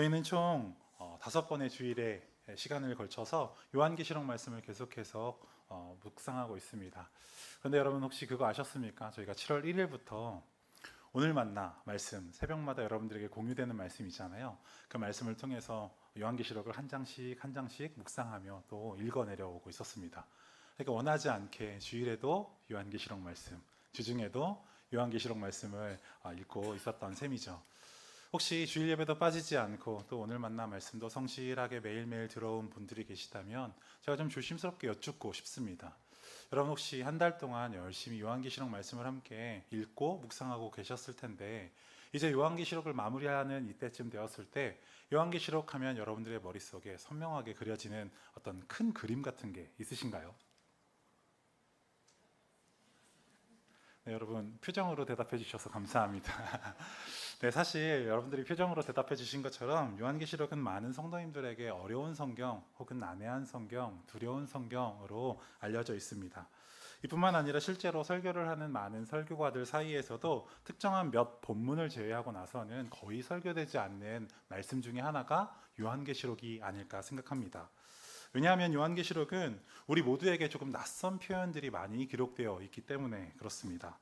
저희는 총 어, 다섯 번의 주일에 시간을 걸쳐서 요한계시록 말씀을 계속해서 어, 묵상하고 있습니다. 그런데 여러분 혹시 그거 아셨습니까? 저희가 7월 1일부터 오늘 만나 말씀 새벽마다 여러분들에게 공유되는 말씀 있잖아요. 그 말씀을 통해서 요한계시록을 한 장씩 한 장씩 묵상하며 또 읽어 내려오고 있었습니다. 그러니까 원하지 않게 주일에도 요한계시록 말씀, 주중에도 요한계시록 말씀을 아, 읽고 있었던 셈이죠. 혹시 주일 예배도 빠지지 않고 또 오늘 만나 말씀도 성실하게 매일매일 들어온 분들이 계시다면 제가 좀 조심스럽게 여쭙고 싶습니다. 여러분 혹시 한 달 동안 열심히 요한계시록 말씀을 함께 읽고 묵상하고 계셨을 텐데 이제 요한계시록을 마무리하는 이때쯤 되었을 때 요한계시록 하면 여러분들의 머릿속에 선명하게 그려지는 어떤 큰 그림 같은 게 있으신가요? 네, 여러분 표정으로 대답해 주셔서 감사합니다. 네, 사실 여러분들이 표정으로 대답해 주신 것처럼 요한계시록은 많은 성도님들에게 어려운 성경 혹은 난해한 성경, 두려운 성경으로 알려져 있습니다. 이뿐만 아니라 실제로 설교를 하는 많은 설교가들 사이에서도 특정한 몇 본문을 제외하고 나서는 거의 설교되지 않는 말씀 중에 하나가 요한계시록이 아닐까 생각합니다. 왜냐하면 요한계시록은 우리 모두에게 조금 낯선 표현들이 많이 기록되어 있기 때문에 그렇습니다.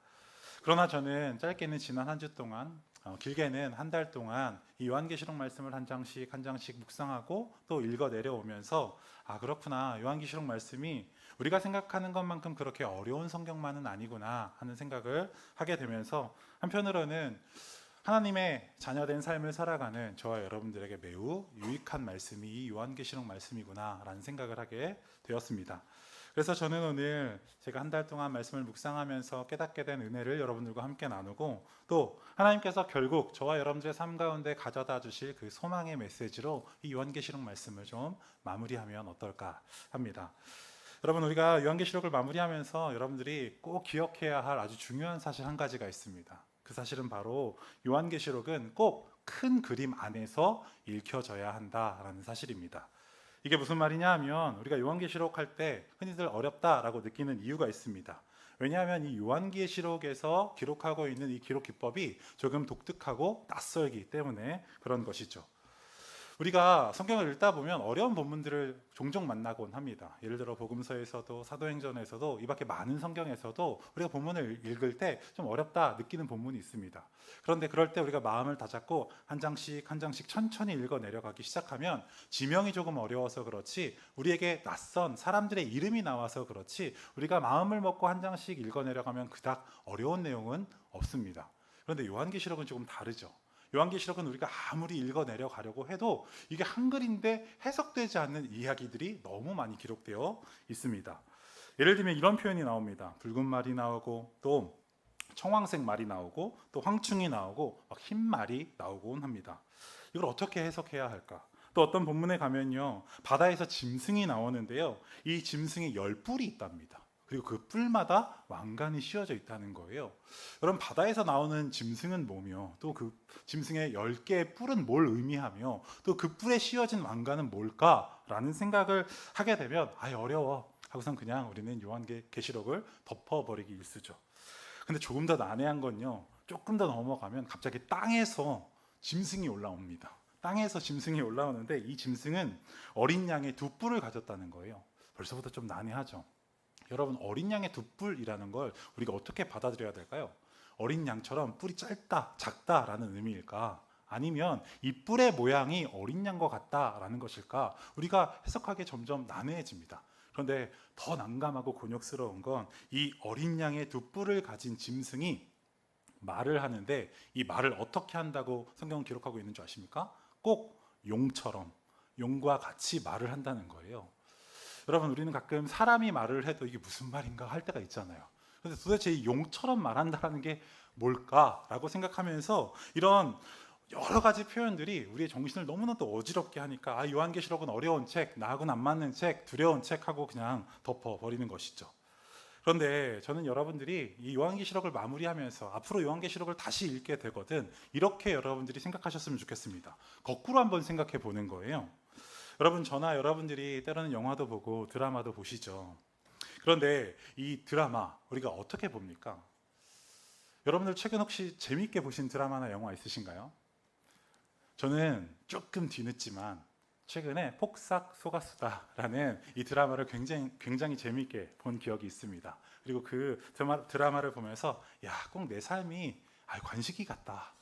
그러나 저는 짧게는 지난 한 주 동안 어, 길게는 한 달 동안 이 요한계시록 말씀을 한 장씩 한 장씩 묵상하고 또 읽어 내려오면서 아 그렇구나 요한계시록 말씀이 우리가 생각하는 것만큼 그렇게 어려운 성경만은 아니구나 하는 생각을 하게 되면서 한편으로는 하나님의 자녀된 삶을 살아가는 저와 여러분들에게 매우 유익한 말씀이 이 요한계시록 말씀이구나라는 생각을 하게 되었습니다. 그래서 저는 오늘 제가 한 달 동안 말씀을 묵상하면서 깨닫게 된 은혜를 여러분들과 함께 나누고 또 하나님께서 결국 저와 여러분들의 삶 가운데 가져다 주실 그 소망의 메시지로 이 요한계시록 말씀을 좀 마무리하면 어떨까 합니다. 여러분 우리가 요한계시록을 마무리하면서 여러분들이 꼭 기억해야 할 아주 중요한 사실 한 가지가 있습니다. 그 사실은 바로 요한계시록은 꼭 큰 그림 안에서 읽혀져야 한다라는 사실입니다. 이게 무슨 말이냐 하면 우리가 요한계시록 할 때 흔히들 어렵다라고 느끼는 이유가 있습니다. 왜냐하면 이 요한계시록에서 기록하고 있는 이 기록 기법이 조금 독특하고 낯설기 때문에 그런 것이죠. 우리가 성경을 읽다 보면 어려운 본문들을 종종 만나곤 합니다. 예를 들어 복음서에서도 사도행전에서도 이 밖에 많은 성경에서도 우리가 본문을 읽을 때 좀 어렵다 느끼는 본문이 있습니다. 그런데 그럴 때 우리가 마음을 다잡고 한 장씩 한 장씩 천천히 읽어 내려가기 시작하면 지명이 조금 어려워서 그렇지 우리에게 낯선 사람들의 이름이 나와서 그렇지 우리가 마음을 먹고 한 장씩 읽어 내려가면 그닥 어려운 내용은 없습니다. 그런데 요한계시록은 조금 다르죠. 요한계시록은 우리가 아무리 읽어 내려가려고 해도 이게 한글인데 해석되지 않는 이야기들이 너무 많이 기록되어 있습니다. 예를 들면 이런 표현이 나옵니다. 붉은 말이 나오고 또 청황색 말이 나오고 또 황충이 나오고 막 흰 말이 나오곤 합니다. 이걸 어떻게 해석해야 할까? 또 어떤 본문에 가면요 바다에서 짐승이 나오는데요 이 짐승에 열 뿔이 있답니다. 그리고 그 뿔마다 왕관이 씌워져 있다는 거예요. 여러분 바다에서 나오는 짐승은 뭐며 또 그 짐승의 열 개의 뿔은 뭘 의미하며 또 그 뿔에 씌워진 왕관은 뭘까라는 생각을 하게 되면 아예 어려워 하고선 그냥 우리는 요한계시록을 덮어버리기 일쑤죠. 근데 조금 더 난해한 건요. 조금 더 넘어가면 갑자기 땅에서 짐승이 올라옵니다. 땅에서 짐승이 올라오는데 이 짐승은 어린 양의 두 뿔을 가졌다는 거예요. 벌써부터 좀 난해하죠. 여러분 어린 양의 두 뿔이라는 걸 우리가 어떻게 받아들여야 될까요? 어린 양처럼 뿔이 짧다, 작다라는 의미일까? 아니면 이 뿔의 모양이 어린 양과 같다라는 것일까? 우리가 해석하기 점점 난해해집니다. 그런데 더 난감하고 곤욕스러운 건 이 어린 양의 두 뿔을 가진 짐승이 말을 하는데 이 말을 어떻게 한다고 성경은 기록하고 있는 줄 아십니까? 꼭 용처럼 용과 같이 말을 한다는 거예요. 여러분 우리는 가끔 사람이 말을 해도 이게 무슨 말인가 할 때가 있잖아요. 그런데 도대체 이 용처럼 말한다는 게 뭘까라고 생각하면서 이런 여러 가지 표현들이 우리의 정신을 너무나도 어지럽게 하니까 아, 요한계시록은 어려운 책, 나하고는 안 맞는 책, 두려운 책 하고 그냥 덮어버리는 것이죠. 그런데 저는 여러분들이 이 요한계시록을 마무리하면서 앞으로 요한계시록을 다시 읽게 되거든 이렇게 여러분들이 생각하셨으면 좋겠습니다. 거꾸로 한번 생각해 보는 거예요. 여러분 저나 여러분들이 때로는 영화도 보고 드라마도 보시죠. 그런데 이 드라마 우리가 어떻게 봅니까? 여러분들 최근 혹시 재밌게 보신 드라마나 영화 있으신가요? 저는 조금 뒤늦지만 최근에 폭삭 소가수다라는 이 드라마를 굉장히 굉장히 재미있게 본 기억이 있습니다. 그리고 그 드라마, 드라마를 보면서 야 꼭 내 삶이 아, 관식이 같다.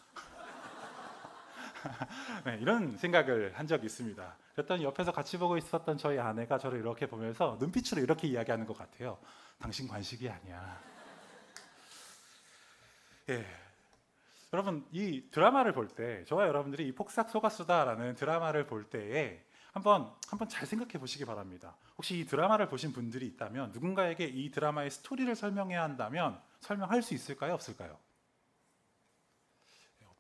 네, 이런 생각을 한 적이 있습니다. 그랬더니 옆에서 같이 보고 있었던 저희 아내가 저를 이렇게 보면서 눈빛으로 이렇게 이야기하는 것 같아요. 당신 관식이 아니야. 예. 여러분 이 드라마를 볼 때 저와 여러분들이 이 폭삭 소가수다라는 드라마를 볼 때에 한번 한번 잘 생각해 보시기 바랍니다. 혹시 이 드라마를 보신 분들이 있다면 누군가에게 이 드라마의 스토리를 설명해야 한다면 설명할 수 있을까요? 없을까요?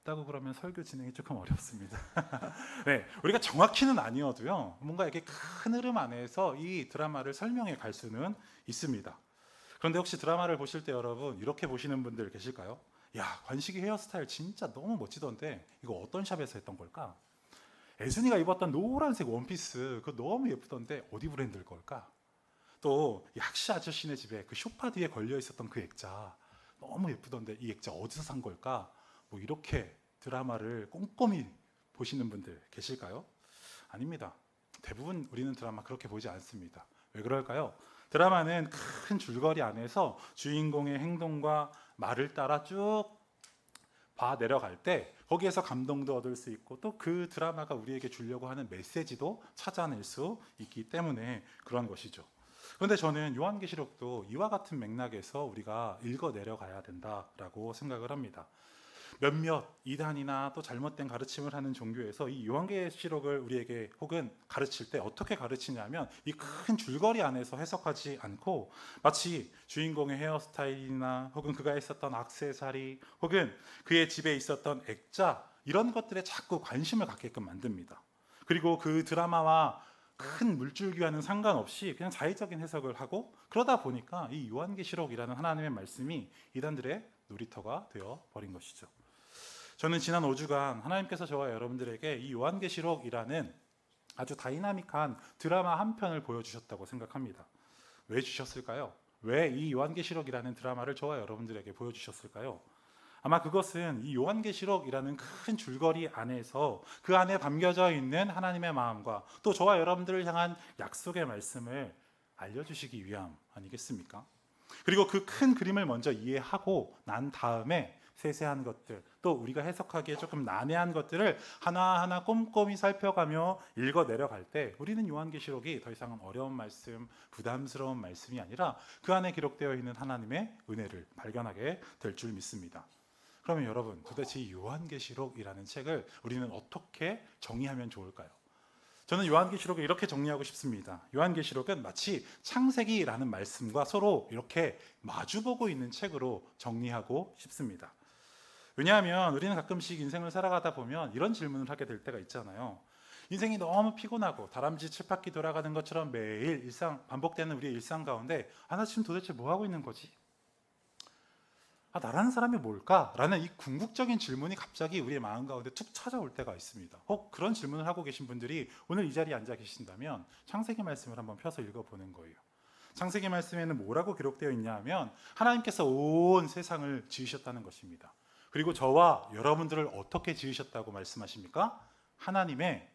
네, 없다고 그러면 설교 진행이 조금 어렵습니다. 네, 우리가 정확히는 아니어도요. 뭔가 이렇게 큰 흐름 안에서 이 드라마를 설명해 갈 수는 있습니다. 그런데 혹시 드라마를 보실 때 여러분 이렇게 보시는 분들 계실까요? 야 관식이 헤어스타일 진짜 너무 멋지던데 이거 어떤 샵에서 했던 걸까? 애순이가 입었던 노란색 원피스 그거 너무 예쁘던데 어디 브랜드일 걸까? 또 약시 아저씨네 집에 그 쇼파 뒤에 걸려 있었던 그 액자 너무 예쁘던데 이 액자 어디서 산 걸까? 뭐 이렇게 드라마를 꼼꼼히 보시는 분들 계실까요? 아닙니다. 대부분 우리는 드라마 그렇게 보지 않습니다. 왜 그럴까요? 드라마는 큰 줄거리 안에서 주인공의 행동과 말을 따라 쭉 봐 내려갈 때 거기에서 감동도 얻을 수 있고 또 그 드라마가 우리에게 주려고 하는 메시지도 찾아낼 수 있기 때문에 그런 것이죠. 그런데 저는 요한계시록도 이와 같은 맥락에서 우리가 읽어 내려가야 된다라고 생각을 합니다. 몇몇 이단이나 또 잘못된 가르침을 하는 종교에서 이 요한계시록을 우리에게 혹은 가르칠 때 어떻게 가르치냐면 이 큰 줄거리 안에서 해석하지 않고 마치 주인공의 헤어스타일이나 혹은 그가 있었던 악세사리 혹은 그의 집에 있었던 액자 이런 것들에 자꾸 관심을 갖게끔 만듭니다. 그리고 그 드라마와 큰 물줄기와는 상관없이 그냥 자의적인 해석을 하고 그러다 보니까 이 요한계시록이라는 하나님의 말씀이 이단들의 놀이터가 되어 버린 것이죠. 저는 지난 5주간 하나님께서 저와 여러분들에게 이 요한계시록이라는 아주 다이나믹한 드라마 한 편을 보여주셨다고 생각합니다. 왜 주셨을까요? 왜 이 요한계시록이라는 드라마를 저와 여러분들에게 보여주셨을까요? 아마 그것은 이 요한계시록이라는 큰 줄거리 안에서 그 안에 담겨져 있는 하나님의 마음과 또 저와 여러분들을 향한 약속의 말씀을 알려주시기 위함 아니겠습니까? 그리고 그 큰 그림을 먼저 이해하고 난 다음에 세세한 것들 또 우리가 해석하기에 조금 난해한 것들을 하나하나 꼼꼼히 살펴가며 읽어 내려갈 때 우리는 요한계시록이 더 이상은 어려운 말씀, 부담스러운 말씀이 아니라 그 안에 기록되어 있는 하나님의 은혜를 발견하게 될 줄 믿습니다. 그러면 여러분 도대체 이 요한계시록이라는 책을 우리는 어떻게 정의하면 좋을까요? 저는 요한계시록을 이렇게 정리하고 싶습니다. 요한계시록은 마치 창세기라는 말씀과 서로 이렇게 마주보고 있는 책으로 정리하고 싶습니다. 왜냐하면 우리는 가끔씩 인생을 살아가다 보면 이런 질문을 하게 될 때가 있잖아요. 인생이 너무 피곤하고 다람쥐 칠바퀴 돌아가는 것처럼 매일 일상 반복되는 우리의 일상 가운데 아나 지금 도대체 뭐 하고 있는 거지? 아 나라는 사람이 뭘까? 라는 이 궁극적인 질문이 갑자기 우리의 마음 가운데 툭 찾아올 때가 있습니다. 혹 그런 질문을 하고 계신 분들이 오늘 이 자리에 앉아 계신다면 창세기 말씀을 한번 펴서 읽어보는 거예요. 창세기 말씀에는 뭐라고 기록되어 있냐 하면 하나님께서 온 세상을 지으셨다는 것입니다. 그리고 저와 여러분들을 어떻게 지으셨다고 말씀하십니까? 하나님의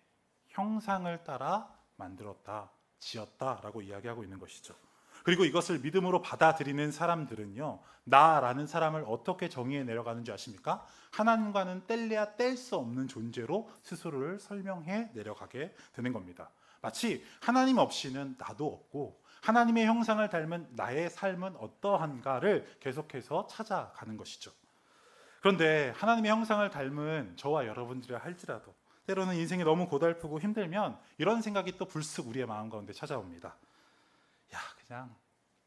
형상을 따라 만들었다, 지었다라고 이야기하고 있는 것이죠. 그리고 이것을 믿음으로 받아들이는 사람들은요, 나라는 사람을 어떻게 정의해 내려가는 줄 아십니까? 하나님과는 뗄래야 뗄 수 없는 존재로 스스로를 설명해 내려가게 되는 겁니다. 마치 하나님 없이는 나도 없고, 하나님의 형상을 닮은 나의 삶은 어떠한가를 계속해서 찾아가는 것이죠. 그런데 하나님의 형상을 닮은 저와 여러분들이 할지라도 때로는 인생이 너무 고달프고 힘들면 이런 생각이 또 불쑥 우리의 마음 가운데 찾아옵니다. 야, 그냥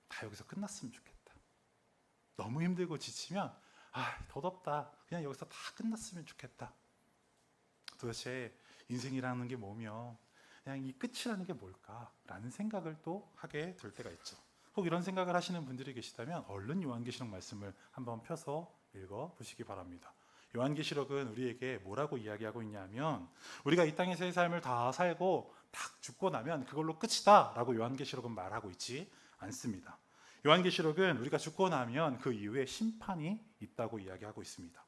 다 여기서 끝났으면 좋겠다. 너무 힘들고 지치면 아, 더 덥다. 그냥 여기서 다 끝났으면 좋겠다. 도대체 인생이라는 게 뭐며 그냥 이 끝이라는 게 뭘까라는 생각을 또 하게 될 때가 있죠. 혹 이런 생각을 하시는 분들이 계시다면 얼른 요한계시록 말씀을 한번 펴서 읽어 보시기 바랍니다. 요한계시록은 우리에게 뭐라고 이야기하고 있냐면 우리가 이 땅에서의 삶을 다 살고 딱 죽고 나면 그걸로 끝이다라고 요한계시록은 말하고 있지 않습니다. 요한계시록은 우리가 죽고 나면 그 이후에 심판이 있다고 이야기하고 있습니다.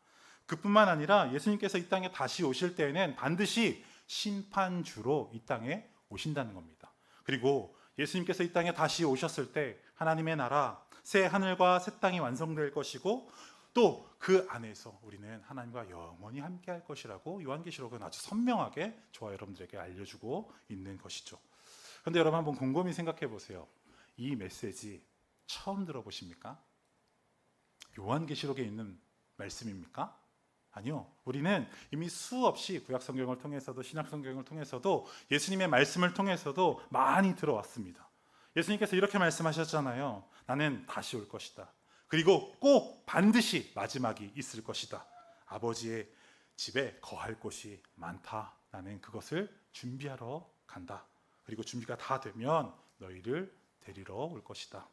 그뿐만 아니라 예수님께서 이 땅에 다시 오실 때에는 반드시 심판주로 이 땅에 오신다는 겁니다. 그리고 예수님께서 이 땅에 다시 오셨을 때 하나님의 나라 새 하늘과 새 땅이 완성될 것이고 또 그 안에서 우리는 하나님과 영원히 함께 할 것이라고 요한계시록은 아주 선명하게 저와 여러분들에게 알려주고 있는 것이죠. 그런데 여러분 한번 곰곰이 생각해 보세요. 이 메시지 처음 들어보십니까? 요한계시록에 있는 말씀입니까? 아니요. 우리는 이미 수없이 구약 성경을 통해서도 신약 성경을 통해서도 예수님의 말씀을 통해서도 많이 들어왔습니다. 예수님께서 이렇게 말씀하셨잖아요. 나는 다시 올 것이다. 그리고 꼭 반드시 마지막이 있을 것이다. 아버지의 집에 거할 곳이 많다. 나는 그것을 준비하러 간다. 그리고 준비가 다 되면 너희를 데리러 올 것이다.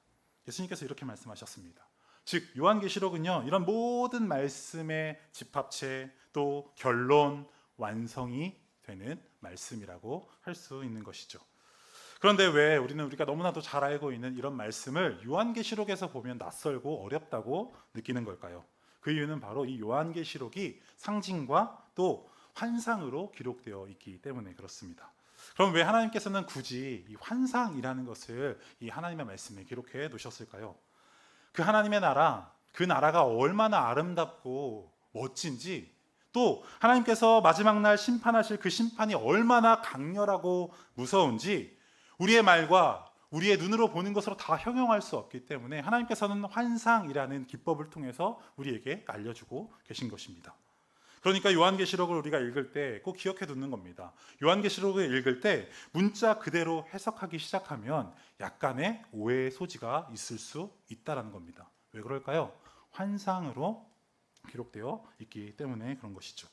예수님께서 이렇게 말씀하셨습니다. 즉 요한계시록은요 이런 모든 말씀의 집합체 또 결론 완성이 되는 말씀이라고 할 수 있는 것이죠. 그런데 왜 우리는 우리가 너무나도 잘 알고 있는 이런 말씀을 요한계시록에서 보면 낯설고 어렵다고 느끼는 걸까요? 그 이유는 바로 이 요한계시록이 상징과 또 환상으로 기록되어 있기 때문에 그렇습니다. 그럼 왜 하나님께서는 굳이 이 환상이라는 것을 이 하나님의 말씀에 기록해 놓으셨을까요? 그 하나님의 나라, 그 나라가 얼마나 아름답고 멋진지 또 하나님께서 마지막 날 심판하실 그 심판이 얼마나 강렬하고 무서운지 우리의 말과 우리의 눈으로 보는 것으로 다 형용할 수 없기 때문에 하나님께서는 환상이라는 기법을 통해서 우리에게 알려주고 계신 것입니다. 그러니까 요한계시록을 우리가 읽을 때 꼭 기억해 두는 겁니다. 요한계시록을 읽을 때 문자 그대로 해석하기 시작하면 약간의 오해의 소지가 있을 수 있다라는 겁니다. 왜 그럴까요? 환상으로 기록되어 있기 때문에 그런 것이죠.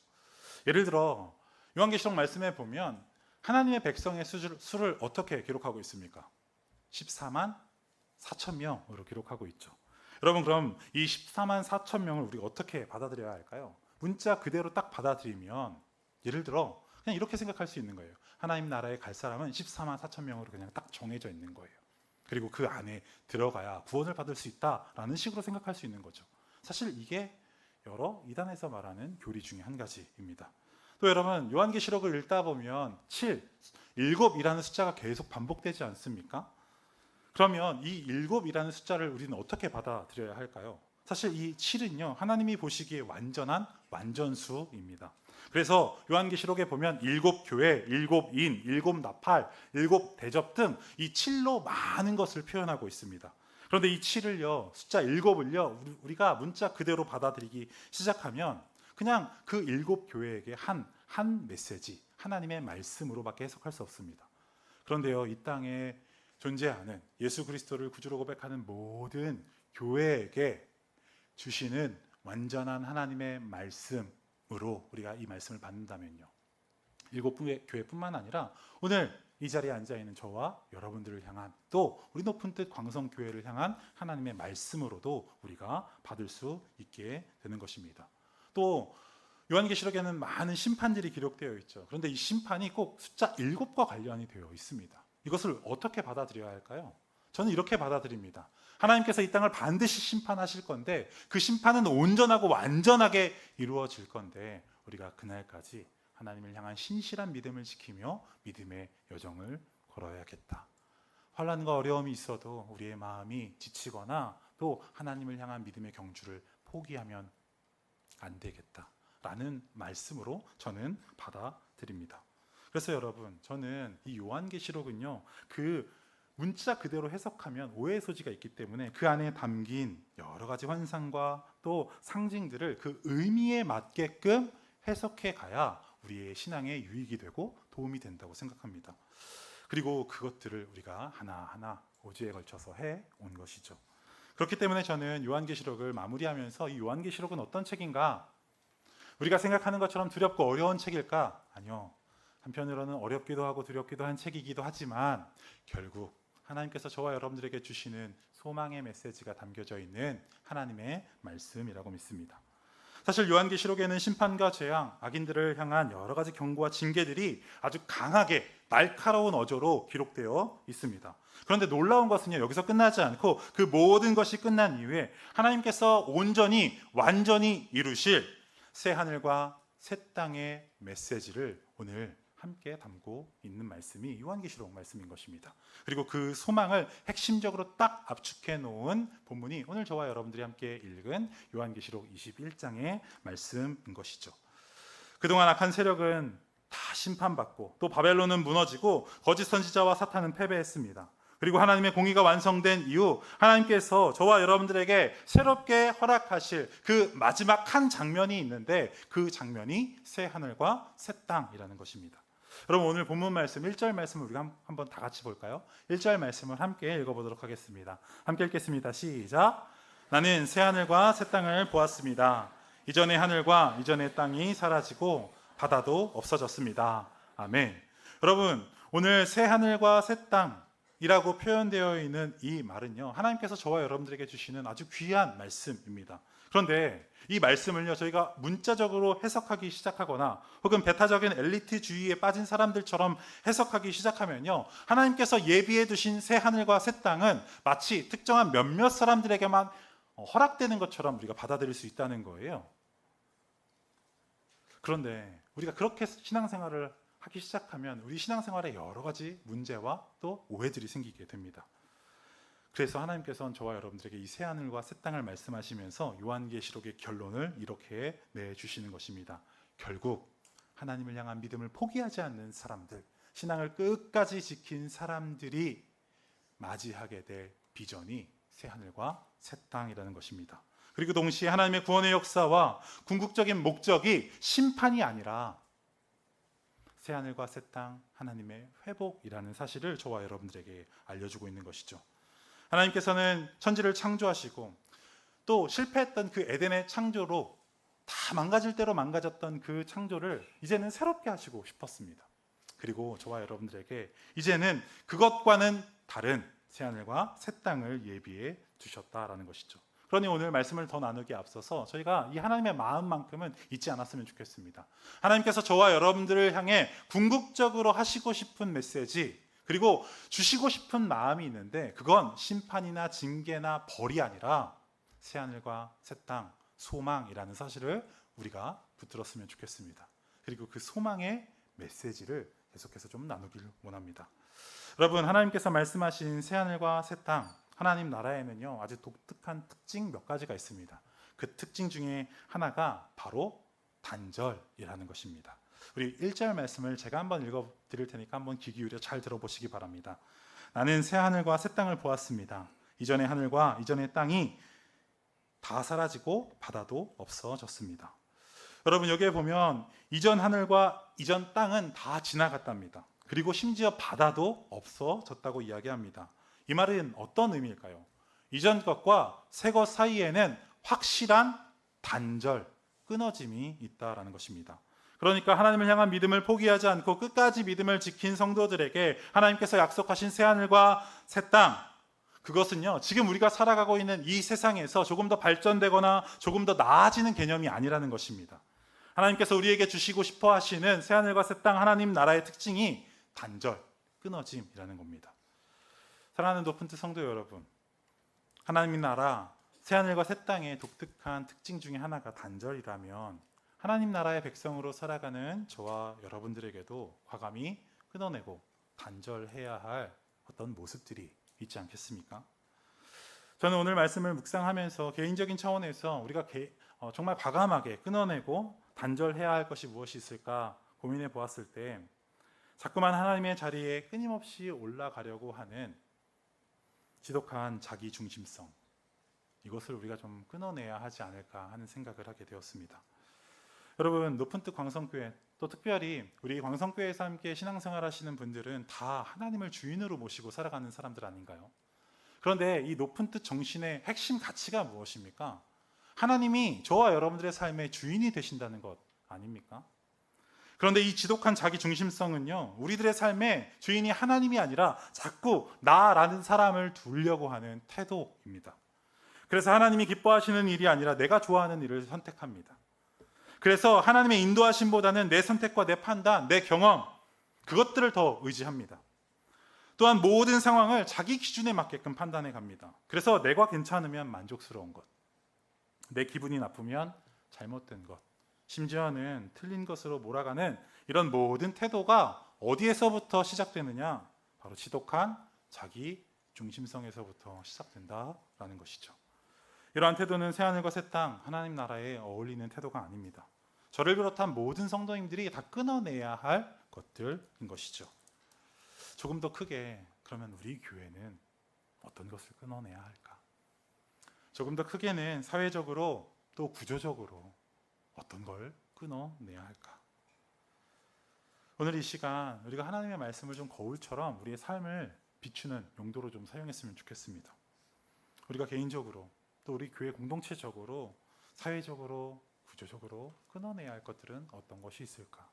예를 들어 요한계시록 말씀에 보면 하나님의 백성의 수를, 어떻게 기록하고 있습니까? 14만 4천 명으로 기록하고 있죠. 여러분 그럼 이 14만 4천 명을 우리가 어떻게 받아들여야 할까요? 문자 그대로 딱 받아들이면 예를 들어 그냥 이렇게 생각할 수 있는 거예요. 하나님 나라에 갈 사람은 14만 4천 명으로 그냥 딱 정해져 있는 거예요. 그리고 그 안에 들어가야 구원을 받을 수 있다라는 식으로 생각할 수 있는 거죠. 사실 이게 여러 이단에서 말하는 교리 중에 한 가지입니다. 또 여러분 요한계시록을 읽다 보면 7, 7이라는 숫자가 계속 반복되지 않습니까? 그러면 이 7이라는 숫자를 우리는 어떻게 받아들여야 할까요? 사실 이 7은요 하나님이 보시기에 완전한 완전수입니다. 그래서 요한계시록에 보면 일곱 교회, 일곱 인, 일곱 나팔, 일곱 대접 등 이 7로 많은 것을 표현하고 있습니다. 그런데 이 7을요 숫자 7을요 우리가 문자 그대로 받아들이기 시작하면 그냥 그 일곱 교회에게 한 한 메시지 하나님의 말씀으로밖에 해석할 수 없습니다. 그런데요 이 땅에 존재하는 예수 그리스도를 구주로 고백하는 모든 교회에게 주시는 완전한 하나님의 말씀으로 우리가 이 말씀을 받는다면요. 일곱 교회뿐만 아니라 오늘 이 자리에 앉아 있는 저와 여러분들을 향한 또 우리 높은 뜻 광성 교회를 향한 하나님의 말씀으로도 우리가 받을 수 있게 되는 것입니다. 또 요한계시록에는 많은 심판들이 기록되어 있죠. 그런데 이 심판이 꼭 숫자 일곱과 관련이 되어 있습니다. 이것을 어떻게 받아들여야 할까요? 저는 이렇게 받아들입니다. 하나님께서 이 땅을 반드시 심판하실 건데 그 심판은 온전하고 완전하게 이루어질 건데 우리가 그날까지 하나님을 향한 신실한 믿음을 지키며 믿음의 여정을 걸어야겠다. 환란과 어려움이 있어도 우리의 마음이 지치거나 또 하나님을 향한 믿음의 경주를 포기하면 안 되겠다. 라는 말씀으로 저는 받아들입니다. 그래서 여러분, 저는 이 요한계시록은요, 그 문자 그대로 해석하면 오해 소지가 있기 때문에 그 안에 담긴 여러 가지 환상과 또 상징들을 그 의미에 맞게끔 해석해 가야 우리의 신앙에 유익이 되고 도움이 된다고 생각합니다. 그리고 그것들을 우리가 하나하나 5주에 걸쳐서 해 온 것이죠. 그렇기 때문에 저는 요한계시록을 마무리하면서 이 요한계시록은 어떤 책인가? 우리가 생각하는 것처럼 두렵고 어려운 책일까? 아니요. 한편으로는 어렵기도 하고 두렵기도 한 책이기도 하지만 결국 하나님께서 저와 여러분들에게 주시는 소망의 메시지가 담겨져 있는 하나님의 말씀이라고 믿습니다. 사실 요한계시록에는 심판과 재앙, 악인들을 향한 여러 가지 경고와 징계들이 아주 강하게 날카로운 어조로 기록되어 있습니다. 그런데 놀라운 것은요, 여기서 끝나지 않고 그 모든 것이 끝난 이후에 하나님께서 온전히, 완전히 이루실 새 하늘과 새 땅의 메시지를 오늘 함께 담고 있는 말씀이 요한계시록 말씀인 것입니다. 그리고 그 소망을 핵심적으로 딱 압축해 놓은 본문이 오늘 저와 여러분들이 함께 읽은 요한계시록 21장의 말씀인 것이죠. 그동안 악한 세력은 다 심판받고 또 바벨론은 무너지고 거짓 선지자와 사탄은 패배했습니다. 그리고 하나님의 공의가 완성된 이후 하나님께서 저와 여러분들에게 새롭게 허락하실 그 마지막 한 장면이 있는데 그 장면이 새 하늘과 새 땅이라는 것입니다. 여러분 오늘 본문 말씀 1절 말씀을 우리가 한- 한번 다 같이 볼까요? 1절 말씀을 함께 읽어보도록 하겠습니다. 함께 읽겠습니다. 시작. 나는 새 하늘과 새 땅을 보았습니다. 이전의 하늘과 이전의 땅이 사라지고 바다도 없어졌습니다. 아멘. 여러분 오늘 새 하늘과 새 땅이라고 표현되어 있는 이 말은요 하나님께서 저와 여러분들에게 주시는 아주 귀한 말씀입니다. 그런데 이 말씀을요 저희가 문자적으로 해석하기 시작하거나 혹은 배타적인 엘리트주의에 빠진 사람들처럼 해석하기 시작하면요 하나님께서 예비해 두신 새 하늘과 새 땅은 마치 특정한 몇몇 사람들에게만 어, 허락되는 것처럼 우리가 받아들일 수 있다는 거예요. 그런데 우리가 그렇게 신앙생활을 하기 시작하면 우리 신앙생활에 여러 가지 문제와 또 오해들이 생기게 됩니다. 그래서 하나님께서는 저와 여러분들에게 이 새 하늘과 새 땅을 말씀하시면서 요한계시록의 결론을 이렇게 내 주시는 것입니다. 결국 하나님을 향한 믿음을 포기하지 않는 사람들, 신앙을 끝까지 지킨 사람들이 맞이하게 될 비전이 새 하늘과 새 땅이라는 것입니다. 그리고 동시에 하나님의 구원의 역사와 궁극적인 목적이 심판이 아니라 새 하늘과 새 땅 하나님의 회복이라는 사실을 저와 여러분들에게 알려주고 있는 것이죠. 하나님께서는 천지를 창조하시고 또 실패했던 그 에덴의 창조로 다 망가질 대로 망가졌던 그 창조를 이제는 새롭게 하시고 싶었습니다. 그리고 저와 여러분들에게 이제는 그것과는 다른 새 하늘과 새 땅을 예비해 주셨다라는 것이죠. 그러니 오늘 말씀을 더 나누기 앞서서 저희가 이 하나님의 마음만큼은 잊지 않았으면 좋겠습니다. 하나님께서 저와 여러분들을 향해 궁극적으로 하시고 싶은 메시지 그리고 주시고 싶은 마음이 있는데 그건 심판이나 징계나 벌이 아니라 새 하늘과 새 땅 소망이라는 사실을 우리가 붙들었으면 좋겠습니다. 그리고 그 소망의 메시지를 계속해서 좀 나누길 원합니다. 여러분 하나님께서 말씀하신 새 하늘과 새 땅 하나님 나라에는요 아주 독특한 특징 몇 가지가 있습니다. 그 특징 중에 하나가 바로 단절이라는 것입니다. 우리 1절 말씀을 제가 한번 읽어 드릴 테니까 한번 귀 기울여 잘 들어보시기 바랍니다. 나는 새 하늘과 새 땅을 보았습니다. 이전의 하늘과 이전의 땅이 다 사라지고 바다도 없어졌습니다. 여러분 여기에 보면 이전 하늘과 이전 땅은 다 지나갔답니다. 그리고 심지어 바다도 없어졌다고 이야기합니다. 이 말은 어떤 의미일까요? 이전 것과 새 것 사이에는 확실한 단절, 끊어짐이 있다라는 것입니다. 그러니까 하나님을 향한 믿음을 포기하지 않고 끝까지 믿음을 지킨 성도들에게 하나님께서 약속하신 새 하늘과 새 땅, 그것은요, 지금 우리가 살아가고 있는 이 세상에서 조금 더 발전되거나 조금 더 나아지는 개념이 아니라는 것입니다. 하나님께서 우리에게 주시고 싶어 하시는 새하늘과 새 땅 하나님 나라의 특징이 단절, 끊어짐이라는 겁니다. 사랑하는 높은 뜻 성도 여러분, 하나님 나라 새하늘과 새 땅의 독특한 특징 중에 하나가 단절이라면 하나님 나라의 백성으로 살아가는 저와 여러분들에게도 과감히 끊어내고 단절해야 할 어떤 모습들이 있지 않겠습니까? 저는 오늘 말씀을 묵상하면서 개인적인 차원에서 우리가 개- 어, 정말 과감하게 끊어내고 단절해야 할 것이 무엇이 있을까 고민해 보았을 때 자꾸만 하나님의 자리에 끊임없이 올라가려고 하는 지독한 자기 중심성 이것을 우리가 좀 끊어내야 하지 않을까 하는 생각을 하게 되었습니다. 여러분 높은 뜻 광성교회 또 특별히 우리 광성교회에서 함께 신앙생활 하시는 분들은 다 하나님을 주인으로 모시고 살아가는 사람들 아닌가요? 그런데 이 높은 뜻 정신의 핵심 가치가 무엇입니까? 하나님이 저와 여러분들의 삶의 주인이 되신다는 것 아닙니까? 그런데 이 지독한 자기 중심성은요, 우리들의 삶의 주인이 하나님이 아니라 자꾸 나라는 사람을 두려고 하는 태도입니다. 그래서 하나님이 기뻐하시는 일이 아니라 내가 좋아하는 일을 선택합니다. 그래서 하나님의 인도하심보다는 내 선택과 내 판단, 내 경험, 그것들을 더 의지합니다. 또한 모든 상황을 자기 기준에 맞게끔 판단해 갑니다. 그래서 내가 괜찮으면 만족스러운 것, 내 기분이 나쁘면 잘못된 것, 심지어는 틀린 것으로 몰아가는 이런 모든 태도가 어디에서부터 시작되느냐? 바로 지독한 자기 중심성에서부터 시작된다라는 것이죠. 이러한 태도는 새하늘과 새 땅 하나님 나라에 어울리는 태도가 아닙니다. 저를 비롯한 모든 성도님들이 다 끊어내야 할 것들인 것이죠. 조금 더 크게 그러면 우리 교회는 어떤 것을 끊어내야 할까? 조금 더 크게는 사회적으로 또 구조적으로 어떤 걸 끊어내야 할까? 오늘 이 시간 우리가 하나님의 말씀을 좀 거울처럼 우리의 삶을 비추는 용도로 좀 사용했으면 좋겠습니다. 우리가 개인적으로 또 우리 교회 공동체적으로 사회적으로 구조적으로 끊어내야 할 것들은 어떤 것이 있을까?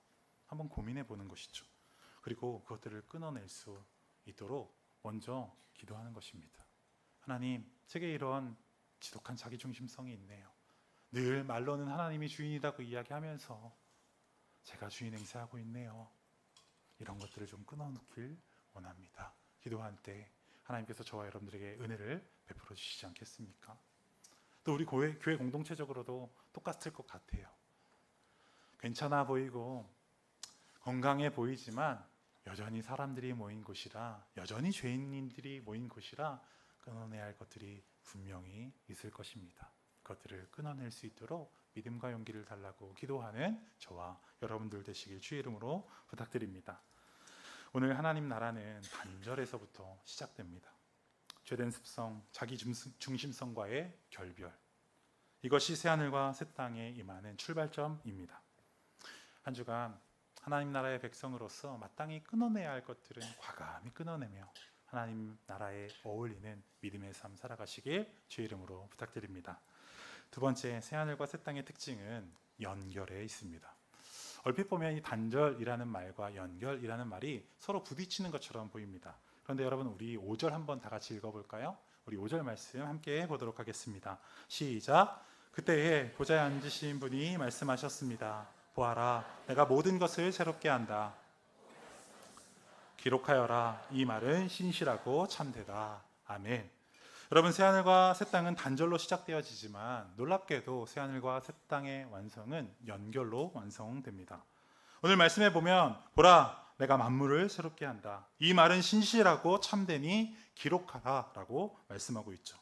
한번 고민해 보는 것이죠. 그리고 그것들을 끊어낼 수 있도록 먼저 기도하는 것입니다. 하나님, 제게 이런 지독한 자기 중심성이 있네요. 늘 말로는 하나님이 주인이라고 이야기하면서 제가 주인 행세하고 있네요. 이런 것들을 좀 끊어놓길 원합니다. 기도할 때 하나님께서 저와 여러분들에게 은혜를 베풀어 주시지 않겠습니까? 또 우리 교회, 교회 공동체적으로도 똑같을 것 같아요. 괜찮아 보이고 건강해 보이지만 여전히 사람들이 모인 곳이라 여전히 죄인들이 모인 곳이라 끊어내야 할 것들이 분명히 있을 것입니다. 그것들을 끊어낼 수 있도록 믿음과 용기를 달라고 기도하는 저와 여러분들 되시길 주의 이름으로 부탁드립니다. 오늘 하나님 나라는 단절에서부터 시작됩니다. 죄된 습성, 자기 중심- 중심성과의 결별. 이것이 새 하늘과 새 땅에 임하는 출발점입니다. 한 주간 하나님 나라의 백성으로서 마땅히 끊어내야 할 것들은 과감히 끊어내며 하나님 나라에 어울리는 믿음의 삶 살아가시길 주의 이름으로 부탁드립니다. 두 번째 새 하늘과 새 땅의 특징은 연결에 있습니다. 얼핏 보면 이 단절이라는 말과 연결이라는 말이 서로 부딪히는 것처럼 보입니다. 그런데 여러분 우리 5절 한번 다 같이 읽어볼까요? 우리 5절 말씀 함께 보도록 하겠습니다. 시작. 그때에 보좌에 앉으신 분이 말씀하셨습니다. 보아라, 내가 모든 것을 새롭게 한다. 기록하여라. 이 말은 신실하고 참되다. 아멘. 여러분 새 하늘과 새 땅은 단절로 시작되어지지만 놀랍게도 새 하늘과 새 땅의 완성은 연결로 완성됩니다. 오늘 말씀해 보면 보라 내가 만물을 새롭게 한다. 이 말은 신실하고 참되니 기록하라라고 말씀하고 있죠.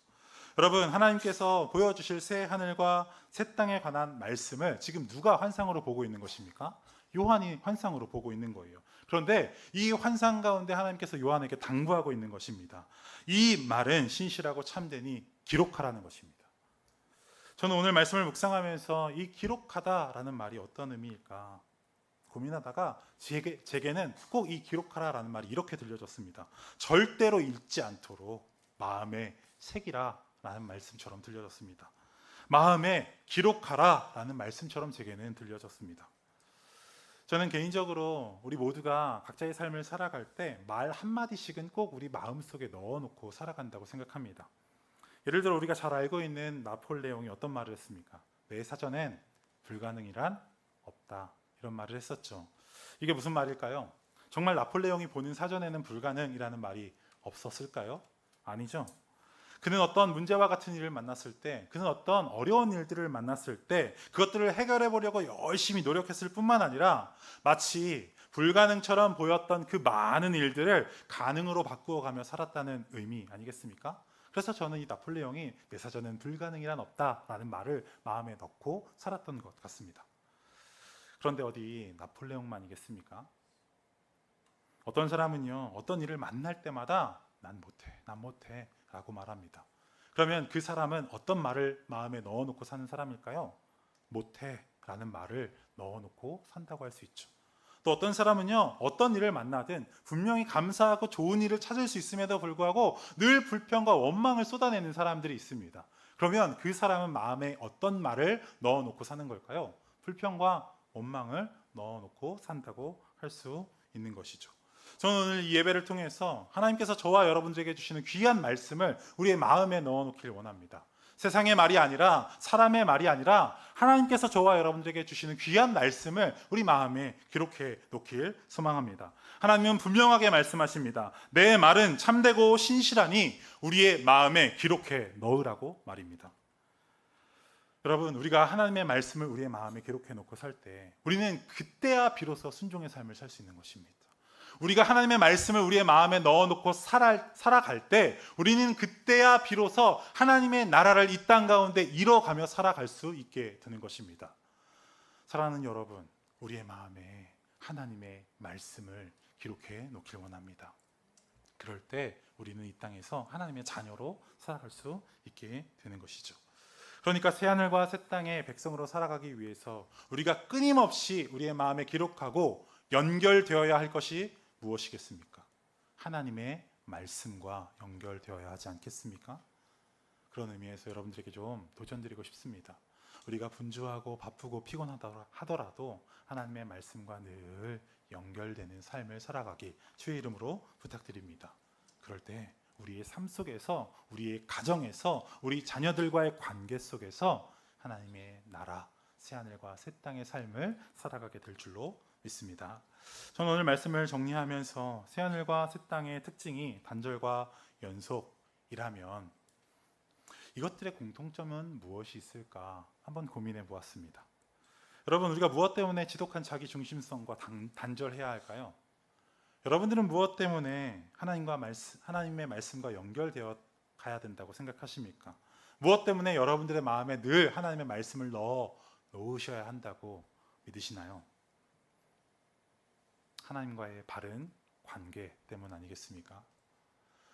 여러분 하나님께서 보여주실 새 하늘과 새 땅에 관한 말씀을 지금 누가 환상으로 보고 있는 것입니까? 요한이 환상으로 보고 있는 거예요. 그런데 이 환상 가운데 하나님께서 요한에게 당부하고 있는 것입니다. 이 말은 신실하고 참되니 기록하라는 것입니다. 저는 오늘 말씀을 묵상하면서 이 기록하다라는 말이 어떤 의미일까 고민하다가 제게, 제게는 꼭 이 기록하라라는 말이 이렇게 들려졌습니다. 절대로 잊지 않도록 마음에 새기라라는 말씀처럼 들려졌습니다. 마음에 기록하라라는 말씀처럼 제게는 들려졌습니다. 저는 개인적으로 우리 모두가 각자의 삶을 살아갈 때 말 한마디씩은 꼭 우리 마음속에 넣어놓고 살아간다고 생각합니다. 예를 들어 우리가 잘 알고 있는 나폴레옹이 어떤 말을 했습니까? 내 사전엔 불가능이란 없다. 이런 말을 했었죠. 이게 무슨 말일까요? 정말 나폴레옹이 보는 사전에는 불가능이라는 말이 없었을까요? 아니죠. 그는 어떤 문제와 같은 일을 만났을 때, 그는 어떤 어려운 일들을 만났을 때, 그것들을 해결해 보려고 열심히 노력했을 뿐만 아니라 마치 불가능처럼 보였던 그 많은 일들을 가능으로 바꾸어 가며 살았다는 의미 아니겠습니까? 그래서 저는 이 나폴레옹이 내 사전은 불가능이란 없다라는 말을 마음에 넣고 살았던 것 같습니다. 그런데 어디 나폴레옹만이겠습니까? 어떤 사람은요, 어떤 일을 만날 때마다 난 못해, 난 못해 라고 말합니다. 그러면 그 사람은 어떤 말을 마음에 넣어놓고 사는 사람일까요? 못해 라는 말을 넣어놓고 산다고 할 수 있죠. 또 어떤 사람은요, 어떤 일을 만나든 분명히 감사하고 좋은 일을 찾을 수 있음에도 불구하고 늘 불평과 원망을 쏟아내는 사람들이 있습니다. 그러면 그 사람은 마음에 어떤 말을 넣어놓고 사는 걸까요? 불평과 원망을 넣어놓고 산다고 할 수 있는 것이죠. 저는 오늘 이 예배를 통해서 하나님께서 저와 여러분들에게 주시는 귀한 말씀을 우리의 마음에 넣어놓기를 원합니다. 세상의 말이 아니라 사람의 말이 아니라 하나님께서 저와 여러분들에게 주시는 귀한 말씀을 우리 마음에 기록해 놓길 소망합니다. 하나님은 분명하게 말씀하십니다. 내 말은 참되고 신실하니 우리의 마음에 기록해 넣으라고 말입니다. 여러분, 우리가 하나님의 말씀을 우리의 마음에 기록해 놓고 살 때 우리는 그때야 비로소 순종의 삶을 살 수 있는 것입니다. 우리가 하나님의 말씀을 우리의 마음에 넣어 놓고 살아, 살아갈 때 우리는 그때야 비로소 하나님의 나라를 이 땅 가운데 이뤄가며 살아갈 수 있게 되는 것입니다. 사랑하는 여러분, 우리의 마음에 하나님의 말씀을 기록해 놓길 원합니다. 그럴 때 우리는 이 땅에서 하나님의 자녀로 살아갈 수 있게 되는 것이죠. 그러니까 새 하늘과 새 땅의 백성으로 살아가기 위해서 우리가 끊임없이 우리의 마음에 기록하고 연결되어야 할 것이 무엇이겠습니까? 하나님의 말씀과 연결되어야 하지 않겠습니까? 그런 의미에서 여러분들에게 좀 도전드리고 싶습니다. 우리가 분주하고 바쁘고 피곤하더라도 하나님의 말씀과 늘 연결되는 삶을 살아가기 주의 이름으로 부탁드립니다. 그럴 때 우리의 삶 속에서 우리의 가정에서 우리 자녀들과의 관계 속에서 하나님의 나라 새 하늘과 새 땅의 삶을 살아가게 될 줄로 믿습니다. 저는 오늘 말씀을 정리하면서 새 하늘과 새 땅의 특징이 단절과 연속이라면 이것들의 공통점은 무엇이 있을까 한번 고민해 보았습니다. 여러분 우리가 무엇 때문에 지독한 자기 중심성과 단, 단절해야 할까요? 여러분들은 무엇 때문에 하나님과 말씀, 하나님의 말씀과 연결되어 가야 된다고 생각하십니까? 무엇 때문에 여러분들의 마음에 늘 하나님의 말씀을 넣어 놓으셔야 한다고 믿으시나요? 하나님과의 바른 관계 때문 아니겠습니까?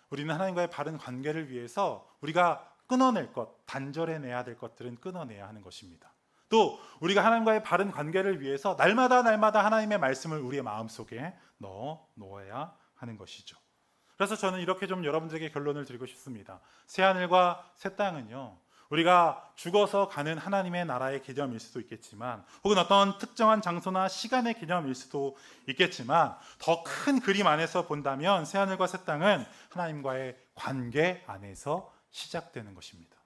우리는 하나님과의 바른 관계를 위해서 우리가 끊어낼 것, 단절해내야 될 것들은 끊어내야 하는 것입니다. 또 우리가 하나님과의 바른 관계를 위해서 날마다 날마다 하나님의 말씀을 우리의 마음 속에 넣어 놓아야 하는 것이죠. 그래서 저는 이렇게 좀 여러분들에게 결론을 드리고 싶습니다. 새 하늘과 새 땅은요. 우리가 죽어서 가는 하나님의 나라의 개념일 수도 있겠지만 혹은 어떤 특정한 장소나 시간의 개념일 수도 있겠지만 더 큰 그림 안에서 본다면 새 하늘과 새 땅은 하나님과의 관계 안에서 시작되는 것입니다.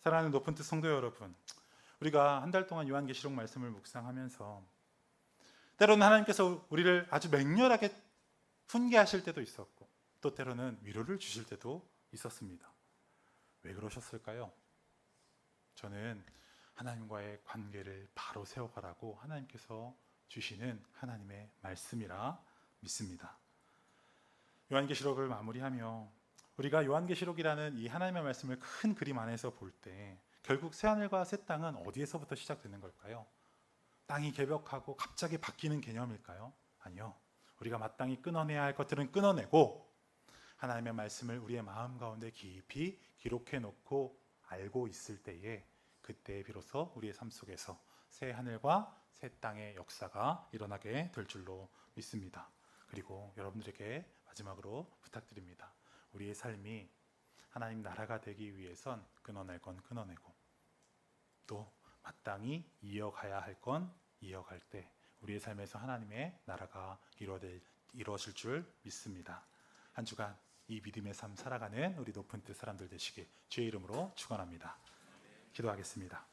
사랑하는 높은 뜻 성도 여러분, 우리가 한 달 동안 요한계시록 말씀을 묵상하면서 때로는 하나님께서 우리를 아주 맹렬하게 훈계하실 때도 있었고 또 때로는 위로를 주실 때도 있었습니다. 왜 그러셨을까요? 저는 하나님과의 관계를 바로 세워가라고 하나님께서 주시는 하나님의 말씀이라 믿습니다. 요한계시록을 마무리하며 우리가 요한계시록이라는 이 하나님의 말씀을 큰 그림 안에서 볼 때 결국 새 하늘과 새 땅은 어디에서부터 시작되는 걸까요? 땅이 개벽하고 갑자기 바뀌는 개념일까요? 아니요. 우리가 마땅히 끊어내야 할 것들은 끊어내고 하나님의 말씀을 우리의 마음 가운데 깊이 기록해 놓고 알고 있을 때에 그때 비로소 우리의 삶 속에서 새 하늘과 새 땅의 역사가 일어나게 될 줄로 믿습니다. 그리고 여러분들에게 마지막으로 부탁드립니다. 우리의 삶이 하나님 나라가 되기 위해선 끊어낼 건 끊어내고 또 마땅히 이어가야 할 건 이어갈 때 우리의 삶에서 하나님의 나라가 이루어질, 줄 믿습니다. 한 주간 이 믿음의 삶 살아가는 우리 높은 뜻 사람들 되시길 주의 이름으로 축원합니다. 기도하겠습니다.